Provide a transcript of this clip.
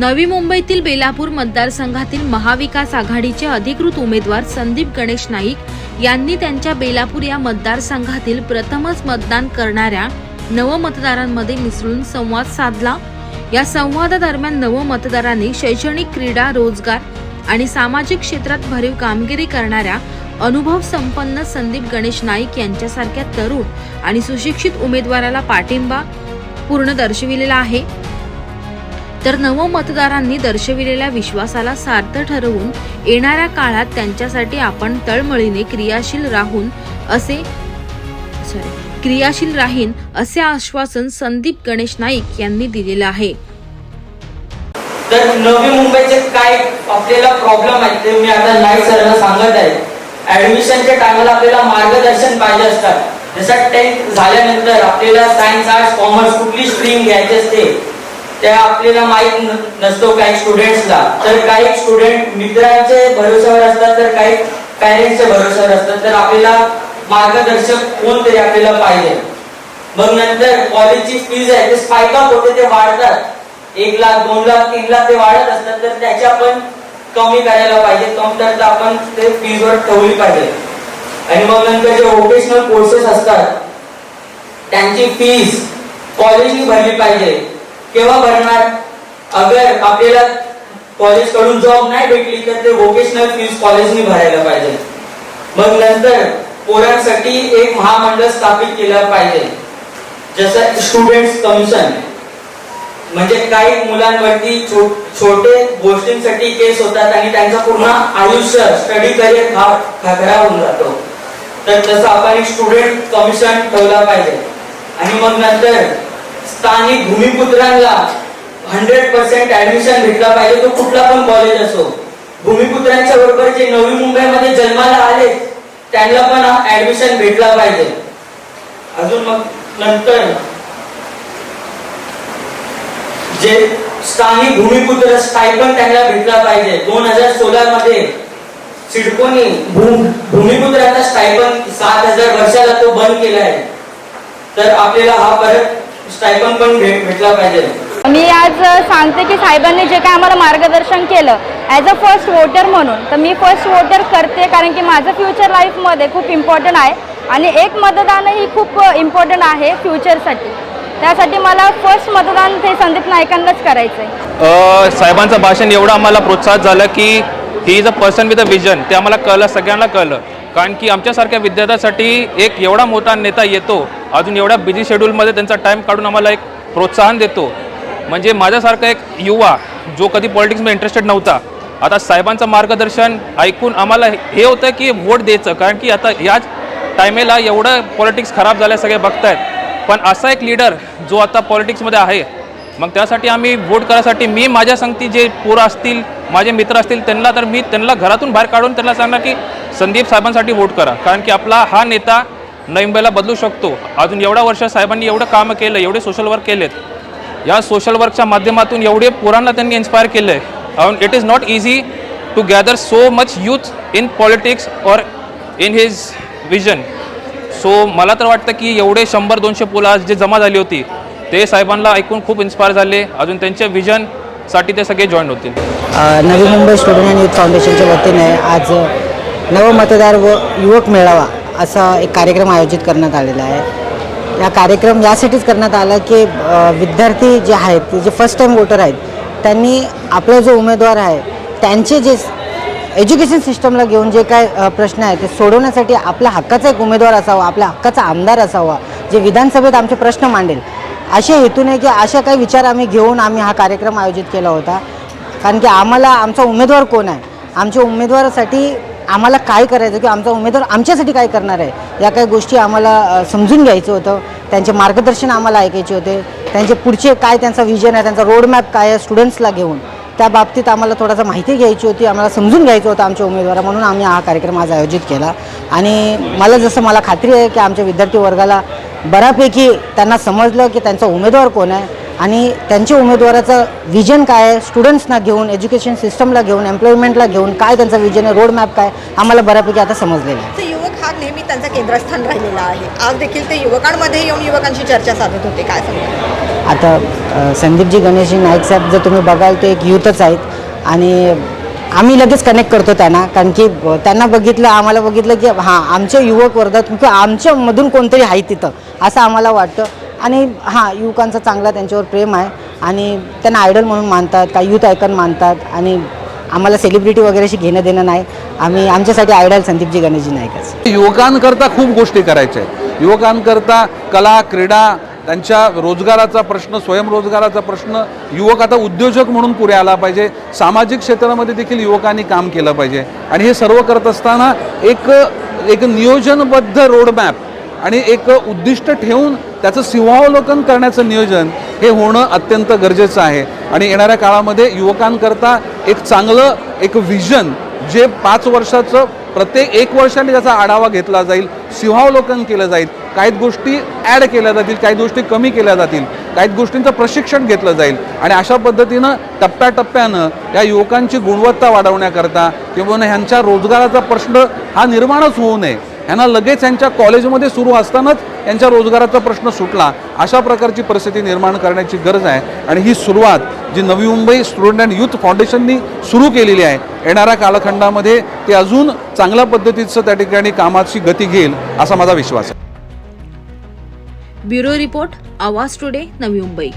नवी मुंबईतील बेलापूर मतदारसंघातील महाविकास आघाडीचे अधिकृत उमेदवार संदीप गणेश नाईक यांनी त्यांच्या बेलापूर या मतदारसंघातील प्रथमच मतदान करणाऱ्या नवमतदारांमध्ये मिसळून संवाद साधला. या संवादादरम्यान नवमतदारांनी शैक्षणिक क्रीडा रोजगार आणि सामाजिक क्षेत्रात भरीव कामगिरी करणाऱ्या अनुभव संपन्न संदीप गणेश नाईक यांच्यासारख्या तरुण आणि सुशिक्षित उमेदवाराला पाठिंबा पूर्ण दर्शविलेला आहे. तर नवमतदारांनी दर्शविलेल्या विश्वासाला सार्थ ठरवून येणाऱ्या काळात त्यांच्यासाठी आपण तळमळीने क्रियाशील राहून असे सॉरी क्रियाशील राहीन असे आश्वासन संदीप गणेश नाईक यांनी दिलेलं आहे. तर नवी मुंबईचे काय आपल्याला प्रॉब्लेम आहेत ते मी आता नाईक सरांना सांगत आहे. ऍडमिशनच्या टायमाला आपल्याला मार्गदर्शन पाहिजे असतात. जसं टेन्थ झाल्यानंतर आपल्याला सायन्स आर्ट्स कॉमर्स कुठली स्ट्रीम घ्यायची असते? त्या आपल्याला माहीत नसतो काही स्टुडंट्सला तर काही स्टुडंट मित्रांचे भरोश्यावर असतात तर काही पॅरेंट्सच्या भरोश्यावर असतात. तर आपल्याला मार्गदर्शक कोणतरी आपल्याला पाहिजे. मग नंतर कॉलेजची फीज आहे ते स्पाइक होते ते वाढतात. एक लाख दोन लाख तीन लाख ते वाढत असतात तर त्याच्या आपण कमी करायला पाहिजे. कमतरता आपण ते फीजवर ठेवली पाहिजे. आणि मग नंतर जे वोकेशनल कोर्सेस असतात त्यांची फीज कॉलेजनी भरली पाहिजे. केव्हा भरणार? अगर आपल्याला कॉलेजकडून जॉब नाही भेटली तर ते वोकेशनल फीज कॉलेजनी भरायला पाहिजे. मग नंतर पोरांसाठी एक महामंडळ स्थापित केलं पाहिजे. जसं स्टुडंट्स कमिशन म्हणजे काही मुलांवरती छोटे गोष्टींसाठी केस होतात आणि त्यांचं पूर्ण आयुष्य स्टडी करिअर खराब होऊन जातो. तर तसं आपण एक स्टुडंट कमिशन ठेवला पाहिजे. आणि मग नंतर स्थानिक भूमिपुत्रांना हंड्रेड पर्सेंट ऍडमिशन भेटला पाहिजे तो कुठला पण कॉलेज असो. भूमिपुत्रांच्या बरोबर जे नवी मुंबईमध्ये जन्माला आले त्यांना पण ऍडमिशन भेटला पाहिजे. अजून मग नंतर जे स्थानिक भूमिपुत्र स्टायपन त्यांना भेटला पाहिजे. दोन हजार सोळा मध्ये सिडकोनी भूम भूमिपुत्राचा स्टायपन सात हजार वर्षाला तो बंद केला आहे. तर आपल्याला हा परत स्टायपन पण भेट भेटला पाहिजे. मी आज सांगते की साहेबांनी जे काय आम्हाला मार्गदर्शन केलं ॲज अ फर्स्ट वोटर म्हणून तर मी फर्स्ट वोटर करते कारण की माझं फ्युचर लाईफमध्ये खूप इम्पॉर्टंट आहे आणि एक मतदानही खूप इम्पॉर्टंट आहे फ्युचरसाठी त्यासाठी मला फर्स्ट मतदान ते संदीप नाईकांनाच करायचं आहे साहेबांचं भाषण एवढं आम्हाला प्रोत्साहित झालं की he is a person with a vision ते आम्हाला कळलं सगळ्यांना कळलं. कारण की आमच्यासारख्या विद्यार्थ्यासाठी एक एवढा मोठा नेता येतो अजून एवढ्या बिझी शेड्यूलमध्ये त्यांचा टाईम काढून आम्हाला एक प्रोत्साहन देतो. म्हणजे माझ्यासारखा एक युवा जो कधी पॉलिटिक्समध्ये इंटरेस्टेड नव्हता आता साहेबांचं मार्गदर्शन ऐकून आम्हाला हे होतं की वोट द्यायचं. कारण की आता याच टायमेला एवढं पॉलिटिक्स खराब झालं सगळे बघतायत. पण असा एक लीडर जो आता पॉलिटिक्समध्ये आहे मग त्यासाठी आम्ही वोट करायसाठी मी माझ्या संगती जे पोरं असतील माझे मित्र असतील त्यांना तर मी त्यांना घरातून बाहेर काढून त्यांना सांगणार की संदीप साहेबांसाठी वोट करा. कारण की आपला हा नेता मुंबईला बदलू शकतो. अजून एवढ्या वर्ष साहेबांनी एवढं कामं केलं एवढे सोशल वर्क केलेत. या सोशल वर्कच्या माध्यमातून एवढे पोरांना त्यांनी इन्स्पायर केलं आहे it is not easy to gather so much youth in politics और इन हिज विजन सो मला तर वाटतं की एवढे शंभर दोनशे पोलं आज जे जमा झाली होती ते साहेबांना ऐकून खूप इन्स्पायर झाले. अजून त्यांच्या विजनसाठी ते सगळे जॉईन होतील. नवी मुंबई स्टुडंट अँड युथ फाउंडेशनच्या वतीने आज नवमतदार व युवक मेळावा असा एक कार्यक्रम आयोजित करण्यात आलेला आहे. या कार्यक्रम यासाठीच करण्यात आला की विद्यार्थी जे आहेत जे फर्स्ट टाईम वोटर आहेत त्यांनी आपला जो उमेदवार आहे त्यांचे जे एज्युकेशन सिस्टमला घेऊन जे काय प्रश्न आहे ते सोडवण्यासाठी आपल्या हक्काचा एक उमेदवार असावा आपल्या हक्काचा आमदार असावा जे विधानसभेत आमचे प्रश्न मांडेल अशा हेतूने की अशा काही विचार आम्ही घेऊन आम्ही हा कार्यक्रम आयोजित केला होता. कारण की आम्हाला आमचा उमेदवार कोण आहे? आमच्या उमेदवारासाठी आम्हाला काय करायचं किंवा आमचा उमेदवार आमच्यासाठी काय करणार आहे? या काही गोष्टी आम्हाला समजून घ्यायचं होतं. त्यांचे मार्गदर्शन आम्हाला ऐकायचे होते. त्यांचे पुढचे काय त्यांचा विजन आहे त्यांचा रोडमॅप काय आहे स्टुडंट्सला घेऊन. त्या बाबतीत आम्हाला थोडासा माहिती घ्यायची होती. आम्हाला समजून घ्यायचं होतं आमच्या उमेदवारा म्हणून आम्ही हा कार्यक्रम आज आयोजित केला. आणि मला जसं मला खात्री आहे की आमच्या विद्यार्थी वर्गाला बऱ्यापैकी त्यांना समजलं की त्यांचा उमेदवार कोण आहे. आणि त्यांच्या उमेदवाराचं विजन काय आहे? स्टुडंट्सना घेऊन एज्युकेशन सिस्टमला घेऊन एम्प्लॉयमेंटला घेऊन काय त्यांचा विजन आहे? रोडमॅप काय? आम्हाला बऱ्यापैकी आता समजलेलं आहे. युवक हा नेहमी त्यांचं केंद्रस्थान राहिलेला आहे. आज देखील ते युवकांमध्ये येऊन युवकांशी चर्चा साधत होते. काय सांगतात आता अ, संदीपजी गणेशजी नाईक साहेब जर तुम्ही बघाल ते एक युथच आहेत. आणि आम्ही लगेच कनेक्ट करतो त्यांना कारण की ब- त्यांना बघितलं आम्हाला बघितलं की हां आमच्या युवक वर्गात किंवा आमच्यामधून कोणतरी आहे तिथं असं आम्हाला वाटतं. आणि हां युवकांचा चांगला त्यांच्यावर प्रेम आहे आणि त्यांना आयडल म्हणून मानतात काही युथ आयकन मानतात आणि आम्हाला सेलिब्रिटी वगैरेशी घेणं देणं नाही. आम्ही आमच्यासाठी आयडल संदीपजी गणेशजी नाईकच. युवकांकरता खूप गोष्टी करायच्या आहेत. युवकांकरता कला क्रीडा त्यांच्या रोजगाराचा प्रश्न स्वयंरोजगाराचा प्रश्न युवक आता उद्योजक म्हणून पुढे आला पाहिजे. सामाजिक क्षेत्रामध्ये देखील युवकांनी काम केलं पाहिजे. आणि हे सर्व करत असताना एक एक नियोजनबद्ध रोडमॅप आणि एक उद्दिष्ट ठेवून त्याचं सिंहावलोकन करण्याचं नियोजन हे होणं अत्यंत गरजेचं आहे. आणि येणाऱ्या काळामध्ये युवकांकरता एक चांगलं एक विजन जे पाच वर्षाचं प्रत्येक एक वर्षाने त्याचा आढावा घेतला जाईल सिंहावलोकन केलं जाईल. काही गोष्टी ॲड केल्या जातील काही गोष्टी कमी केल्या जातील. काही गोष्टींचं प्रशिक्षण घेतलं जाईल. आणि अशा पद्धतीनं टप्प्याटप्प्यानं या युवकांची गुणवत्ता वाढवण्याकरता किंवा ह्यांच्या रोजगाराचा प्रश्न हा निर्माणच होऊ नये. ह्यांना लगेच यांच्या कॉलेजमध्ये सुरू असतानाच यांच्या रोजगाराचा प्रश्न सुटला. अशा प्रकारची परिस्थिती निर्माण करण्याची गरज आहे. आणि ही सुरुवात जी Navi Mumbai student and youth फाउंडेशननी सुरू केलेली आहे येणाऱ्या कालखंडामध्ये ते अजून चांगल्या पद्धतीचं त्या ठिकाणी कामाची गती घेईल असा माझा विश्वास आहे. ब्युरो रिपोर्ट आवाज टुडे नवी मुंबई.